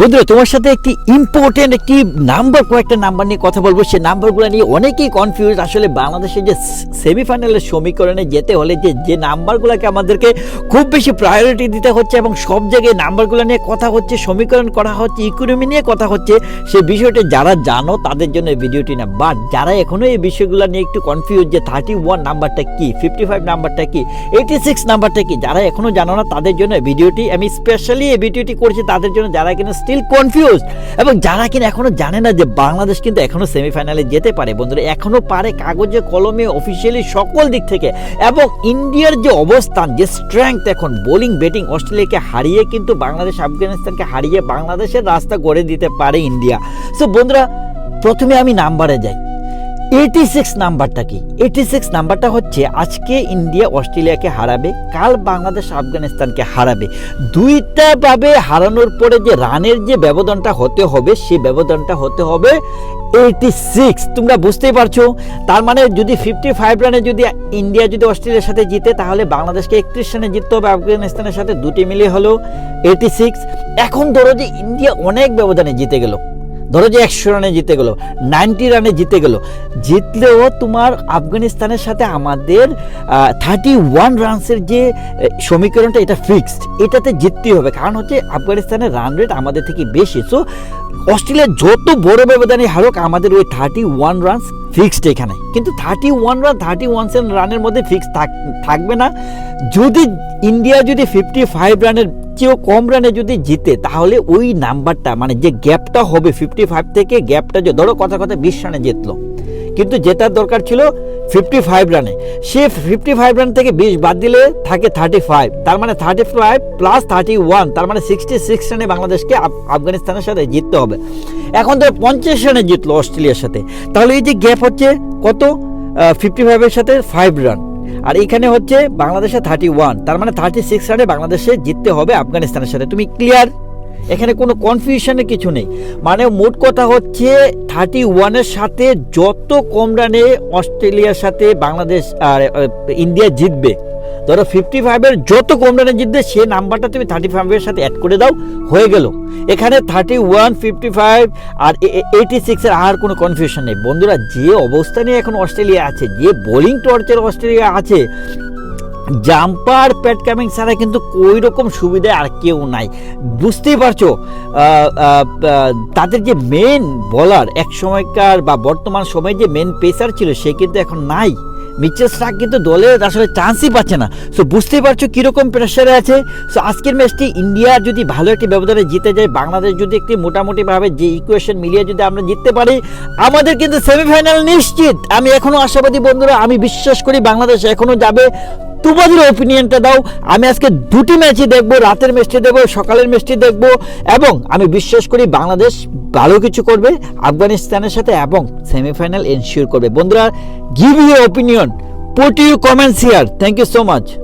বন্ধুরা, তোমার সাথে একটি ইম্পর্টেন্ট একটি নাম্বার কয়েকটা নাম্বার নিয়ে কথা বলব। সে নাম্বারগুলো নিয়ে অনেকেই কনফিউজ আসলে বাংলাদেশের যে সেমিফাইনালের সমীকরণে যেতে হলে যে যে নাম্বারগুলোকে আমাদেরকে খুব বেশি প্রায়োরিটি দিতে হচ্ছে এবং সব জায়গায় নাম্বারগুলো নিয়ে কথা হচ্ছে, সমীকরণ করা হচ্ছে ইকোনমি নিয়ে কথা হচ্ছে, সে বিষয়টি যারা জানো, তাদের জন্য ভিডিওটি না। বাট যারা এখনও এই বিষয়গুলো নিয়ে একটু কনফিউজ যে থার্টি ওয়ান নাম্বারটা কী ফিফটি ফাইভ নাম্বারটা কি এইটি সিক্স নাম্বারটা কী, যারা এখনও জানো না, তাদের জন্য ভিডিওটি আমি স্পেশালি এই ভিডিওটি করছি, তাদের জন্য যারা কিনা স্টিল কনফিউজ এবং যারা কিনা এখনও জানে না যে বাংলাদেশ কিন্তু এখনও সেমিফাইনালে যেতে পারে, বন্ধুরা, এখনও পারে কাগজে, কলমে অফিসিয়ালি সকল দিক থেকে। এবং ইন্ডিয়ার যে অবস্থান, যে স্ট্রেংথ এখন বোলিং ব্যাটিং অস্ট্রেলিয়াকে হারিয়ে কিন্তু বাংলাদেশ, আফগানিস্তানকে হারিয়ে বাংলাদেশের রাস্তা গড়ে দিতে পারে ইন্ডিয়া। সো বন্ধুরা, প্রথমে আমি নাম্বারে যাই। এইটি সিক্স নাম্বারটা কি? এইটি সিক্স নাম্বারটা হচ্ছে, আজকে ইন্ডিয়া অস্ট্রেলিয়াকে হারাবে, কাল বাংলাদেশ আফগানিস্তানকে হারাবে। দুইটা ভাবে হারানোর পরে যে রানের যে ব্যবধানটা হতে হবে সেই ব্যবধানটা হতে হবে এইটি সিক্স তোমরা বুঝতেই পারছ? তার মানে যদি ফিফটি ফাইভ রানে যদি ইন্ডিয়া যদি অস্ট্রেলিয়ার সাথে জিতে, তাহলে বাংলাদেশকে একত্রিশ রানে জিততে হবে, আফগানিস্তানের সাথে দুটি মিলিয়ে হলো এইটি সিক্স এখন ধরো যে ইন্ডিয়া অনেক ব্যবধানে জিতে গেল ধরো যে একশো রানে জিতে গেলো নাইনটি রানে জিতে গেলো, জিতলেও তোমার আফগানিস্তানের সাথে আমাদের থার্টি ওয়ান রানসের যে সমীকরণটা এটা ফিক্সড এটাতে জিততেই হবে। কারণ হচ্ছে আফগানিস্তানের রান রেট আমাদের থেকে বেশি। সো অস্ট্রেলিয়া যত বড় ব্যবধানে হারুক, আমাদের ওই থার্টি ওয়ান রানস ফিক্সড এখানে। কিন্তু thirty one run thirty one রানের মধ্যে ফিক্স থাকবে না। যদি ইন্ডিয়া যদি ফিফটি ফাইভ রানের চেয়েও কম রানে যদি জিতে, তাহলে ওই নাম্বারটা মানে যে গ্যাপটা হবে ফিফটি ফাইভ থেকে গ্যাপটা যে, ধরো কথা কথা বিশ রানে জিতলো। কিন্তু জেতার দরকার ছিল ফিফটি ফাইভ রানে। সে ফিফটি ফাইভ রান থেকে বিশ বাদ দিলে থাকে থার্টি ফাইভ তার মানে thirty five plus thirty one তার মানে সিক্সটি সিক্স রানে বাংলাদেশকে আফগানিস্তানের সাথে জিততে হবে। এখন তো পঞ্চাশ রানে জিতলো অস্ট্রেলিয়ার সাথে। তাহলে এই যে গ্যাপ হচ্ছে কত? ফিফটি ফাইভের সাথে ফাইভ রান আর এখানে হচ্ছে বাংলাদেশে থার্টি ওয়ান তার মানে থার্টি সিক্স রানে বাংলাদেশে জিততে হবে আফগানিস্তানের সাথে। তুমি ক্লিয়ার এখানে কোনো কনফিউশনের কিছু নেই। মানে মোট কথা হচ্ছে থার্টি ওয়ানের সাথে যত কম রানে অস্ট্রেলিয়ার সাথে বাংলাদেশ আর ইন্ডিয়া জিতবে, ধরো ফিফটি ফাইভের যত কম রানে জিতবে, সে নাম্বারটা তুমি থার্টি ফাইভের সাথে অ্যাড করে দাও, হয়ে গেল। এখানে থার্টি ওয়ান ফিফটি ফাইভ আর এইটি সিক্সের আর কোনো কনফিউশন নেই। বন্ধুরা, যে অবস্থানে এখন অস্ট্রেলিয়া আছে, যে বোলিং টর্চের অস্ট্রেলিয়া আছে জাম্পার প্যাট ক্যামিং ছাড়া কিন্তু ওই রকম সুবিধা আর কেউ নাই। বুঝতেই পারছ? তাদের যে মেন বলার এক সময়কার বা বর্তমান সময়ে যে মেন পেসার ছিল, সে কিন্তু এখন নাই। মিচেল স্টার্ক কিন্তু দলে আসলে চান্সই পাচ্ছে না। সো বুঝতেই পারছ কীরকম প্রেশারে আছে? সো আজকের ম্যাচটি ইন্ডিয়া যদি ভালো একটি ব্যবধানে জিতে যায়, বাংলাদেশ যদি একটি মোটামুটিভাবে যে ইকুয়েশন মিলিয়ে যদি আমরা জিততে পারি, আমাদের কিন্তু সেমিফাইনাল নিশ্চিত। আমি এখনও আশাবাদী বন্ধুরা, আমি বিশ্বাস করি বাংলাদেশ এখনও যাবে। তোমাদের ওপিনিয়নটা দাও। আমি আজকে দুটি ম্যাচই দেখব, রাতের ম্যাচটি দেখব, সকালের ম্যাচটি দেখব এবং আমি বিশ্বাস করি বাংলাদেশ ভালো কিছু করবে, আফগানিস্তানের সাথে এবং সেমিফাইনাল এনশিওর করবে। বন্ধুরা give your opinion. Put your comments here. Thank you so much.